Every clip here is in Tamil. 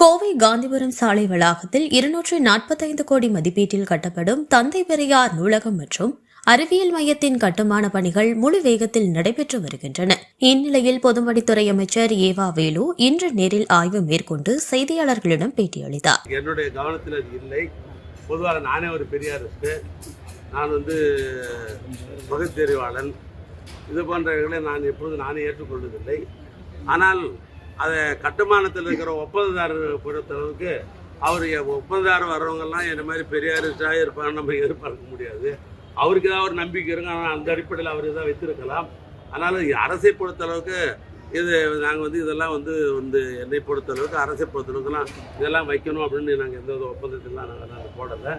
கோவை காந்திபுரம் சாலை வளாகத்தில் இருநூற்றி நாற்பத்தைந்து கோடி மதிப்பீட்டில் கட்டப்படும் தந்தை பெரியார் நூலகம் மற்றும் அறிவியல் மையத்தின் கட்டுமான பணிகள் முழு வேகத்தில் நடைபெற்று வருகின்றன. இந்நிலையில் பொதுப்பணித்துறை அமைச்சர் ஏவா வேலு இன்று நேரில் ஆய்வு மேற்கொண்டு செய்தியாளர்களிடம் பேட்டியளித்தார். என்னுடைய கவனத்தில் அது இல்லை. பொதுவாக நானே ஒரு பெரியார் நான் வந்து பகுத்தறிவாளன். இது போன்றவர்களை நான் எப்பொழுது நானே ஏற்றுக்கொள்வதில்லை. ஆனால் அதை கட்டுமானத்தில் இருக்கிற ஒப்பந்ததாரர் பொறுத்தளவுக்கு அவர் ஒப்பந்ததாரர் வர்றவங்கெல்லாம் என்ன மாதிரி பெரியாரிஸ்டாக இருப்பான்னு நம்ம எதிர்பார்க்க முடியாது. அவருக்கு ஏதாவது ஒரு நம்பிக்கை இருக்கும் ஆனால் அந்த அடிப்படையில் அவர் இதாக வைத்திருக்கலாம். அதனால் அரசை பொறுத்தளவுக்கு இது நாங்கள் வந்து இதெல்லாம் வந்து வந்து என்னை பொறுத்தளவுக்கு அரசை பொறுத்தளவுக்குலாம் இதெல்லாம் வைக்கணும் அப்படின்னு நாங்கள் எந்த ஒப்பந்தத்திலாம் நாங்கள் நாங்கள் போடலை.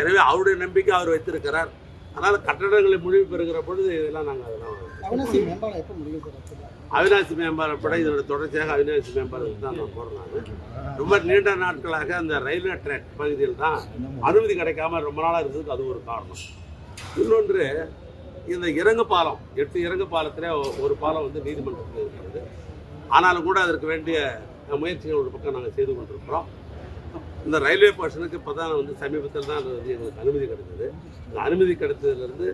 எனவே அவருடைய நம்பிக்கை அவர் வைத்திருக்கிறார். அதனால் கட்டடங்களை முடிவு பெறுகிற பொழுது இதெல்லாம் நாங்கள் அதெல்லாம்? அவினாசி மேம்பாலம் பட இதோட தொடர்ச்சியாக அவினாசி மேம்பாலத்துக்கு தான் நான் போகிறேன் நான். ரொம்ப நீண்ட நாட்களாக அந்த ரயில்வே ட்ராக் பகுதியில் தான் அனுமதி கிடைக்காம ரொம்ப நாளாக இருந்ததுக்கு அது ஒரு காரணம். இன்னொன்று இந்த இறங்கு பாலம் எட்டு இறங்கு பாலத்தில் ஒரு பாலம் வந்து நீதிமன்றத்தில் இருக்கிறது. ஆனாலும் கூட அதற்கு வேண்டிய முயற்சிகள் ஒரு பக்கம் நாங்கள் செய்து கொண்டிருக்கிறோம். இந்த ரயில்வே போர்ஷனுக்கு இப்போ தான் வந்து சமீபத்தில் தான் அது வந்து எங்களுக்கு அனுமதி கிடைத்தது. அந்த அனுமதி கிடைத்ததுலேருந்து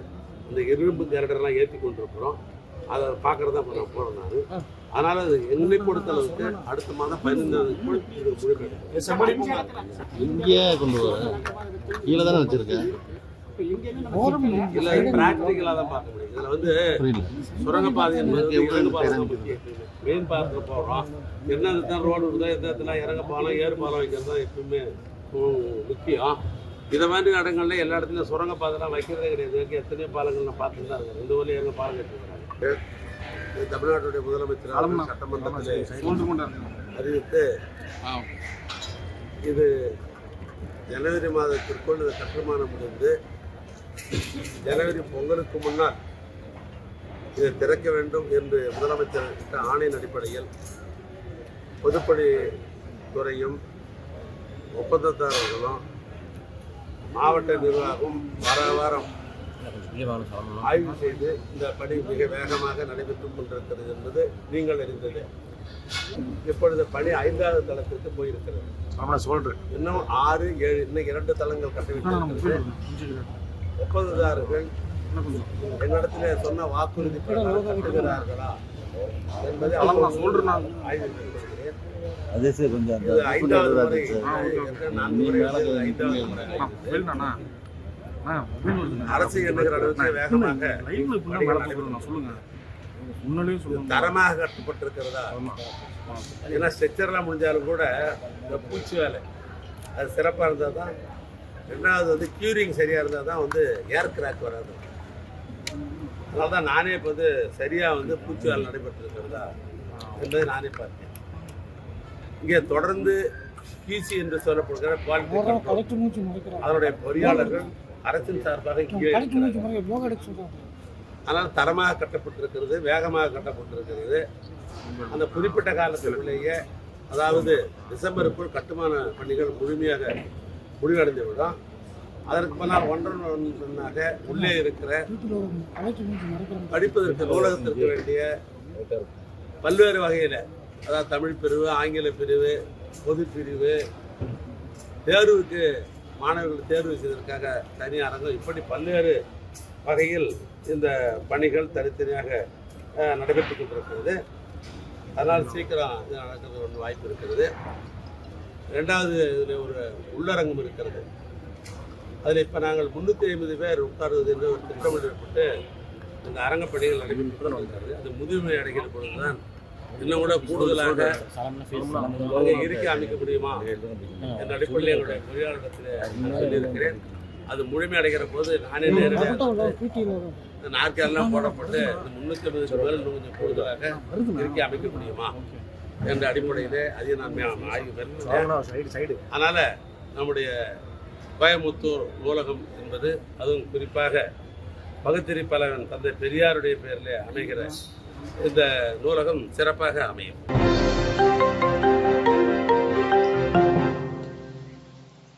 இந்த இரும்பு கேரடர்லாம் ஏற்றி கொண்டிருக்கிறோம். அதை பார்க்குறது தான் இப்போ நான் போகிறேன் நான். அதனால் அது என்னை பொறுத்தளவுக்கு அடுத்த மாதம் முழுமையடையும் இங்கேயே கொண்டு வர கீழே தானே வச்சிருக்கேன் இல்லை ப்ராக்டிக்கலாக தான் பார்க்க முடியும். இதில் வந்து சுரங்கப்பாதை என்பது மெயின் பாலத்தில் போகிறோம் என்ன தான் ரோடு இருக்குதோ எந்த இடத்துல இறங்க பாலம் ஏறு பாலம் வைக்கிறது தான் எப்பவுமே முக்கியம். இதை மாதிரி இடங்கள்ல எல்லா இடத்துலையும் சுரங்கப்பாதைலாம் வைக்கிறதே கிடையாது. இங்கே எத்தனையோ பாலங்கள் நான் பார்த்துட்டு தான் இருக்கேன். ரெண்டு வழியும் எங்கள் பாலம் கட்டிருக்கிறாங்க இது தமிழ்நாட்டுடைய முதலமைச்சர் சட்டமன்றத்தில் அறிவித்து இது ஜனவரி மாதத்திற்குள் இது கட்டுமானம் முடிந்து ஜனவரி பொங்கலுக்கு முன்னால் இதை திறக்க வேண்டும் என்று முதலமைச்சர் இட்ட ஆணையின் அடிப்படையில் பொதுப்பணி துறையும் ஒப்பந்ததாரர்களும் மாவட்ட நிர்வாகம் வார வாரம் ஆய்வு செய்து இந்த பணி மிக வேகமாக நடைபெற்றுக் கொண்டிருக்கிறது என்பது நீங்கள் அறிந்தது. இப்பொழுது பணி ஐந்தாவது தளத்திற்கு போயிருக்கிறது. இன்னும் ஆறு ஏழு இன்னும் இரண்டு தளங்கள் கட்டிவிட்டு ஒப்பந்ததாரர்கள் என்னிடத்துல சொன்ன வாக்குறுதி கட்டுகிறார்களா என்பதை அவர்கள் ஆய்வு செய்திருக்கிறேன். அதே சார் கொஞ்சம் இது ஐந்தாவது முறை. ஐந்தாவது முறை. அரசு எண்ணுகிற அளவுக்கு வேகமாக தரமாக கட்டப்பட்டிருக்கிறதா? ஏன்னா ஸ்ட்ரெச்சர்லாம் முடிஞ்சாலும் கூட இந்த பூச்சி வேலை அது சிறப்பாக இருந்தால் தான் ரெண்டாவது வந்து க்யூரிங் சரியாக இருந்தால் தான் வந்து ஏர் கிராக் வராது. அதனால தான் நானே இப்போ வந்து சரியாக வந்து பூச்சி வேலை நடைபெற்றிருக்கிறதா என்பதை நானே பார்த்தேன். இங்கே தொடர்ந்து பிசி என்று சொல்லப்படுகிற குவாலிட்டி. அதனுடைய பொறியாளர்கள் அரசின் சார்பாக. ஆனால் தரமாக கட்டப்பட்டிருக்கிறது வேகமாக கட்டப்பட்டிருக்கிறது. அந்த குறிப்பிட்ட காலத்திலேயே அதாவது டிசம்பருக்குள் கட்டுமான பணிகள் முழுமையாக முடிவடைந்து விடும் அதற்கு முன்னால் ஒன்றன் ஒன்றாக உள்ளே இருக்கிற படிப்பதற்கு நூலகத்திற்கு வேண்டிய பல்வேறு வகையில் அதாவது தமிழ் பிரிவு ஆங்கில பிரிவு பொது பிரிவு தேர்வுக்கு மாணவர்கள் தேர்வு செய்வதற்காக தனி அரங்கம் இப்படி பல்வேறு வகையில் இந்த பணிகள் தனித்தனியாக நடைபெற்று நடைபெற்றுக் கொண்டிருக்கிறது. அதனால் சீக்கிரம் இது நடக்கிறது ஒன்று வாய்ப்பு இருக்கிறது. ரெண்டாவது இதில் ஒரு உள்ளரங்கம் இருக்கிறது. அதில் இப்போ நாங்கள் முந்நூற்றி ஐம்பது பேர் உட்காருவது என்று ஒரு திட்டமிடப்பட்டு இந்த அரங்கப் பணிகள் நடைபெற்று அது முதுமை அடைகிற பொழுதுதான் இன்னும் கூட கூடுதலாக அங்கே இருக்க அமைக்க முடியுமா என்ற அடிப்படையில் எங்களுடைய பொறியாளரிடத்தில் சொல்லியிருக்கிறேன். அது முழுமை அடைகிற போது நானே நேரடியாக பக்கத்துல நாற்காலெல்லாம் போடப்பட்டு இந்த முன்னூற்றி ஐம்பது மேல் கொஞ்சம் கூடுதலாக இருக்கி அமைக்க முடியுமா? என்ற அடிப்படையிலே அதையும் நான் ஆய்வு மேற்கொண்டேன் அதனால் நம்முடைய கோயமுத்தூர் நூலகம் என்பது அதுவும் குறிப்பாக பகுத்தறிப்பாளன் தந்தை பெரியாருடைய பெயரிலே அமைகிற இந்த நூலகம் சிறப்பாக அமையும்.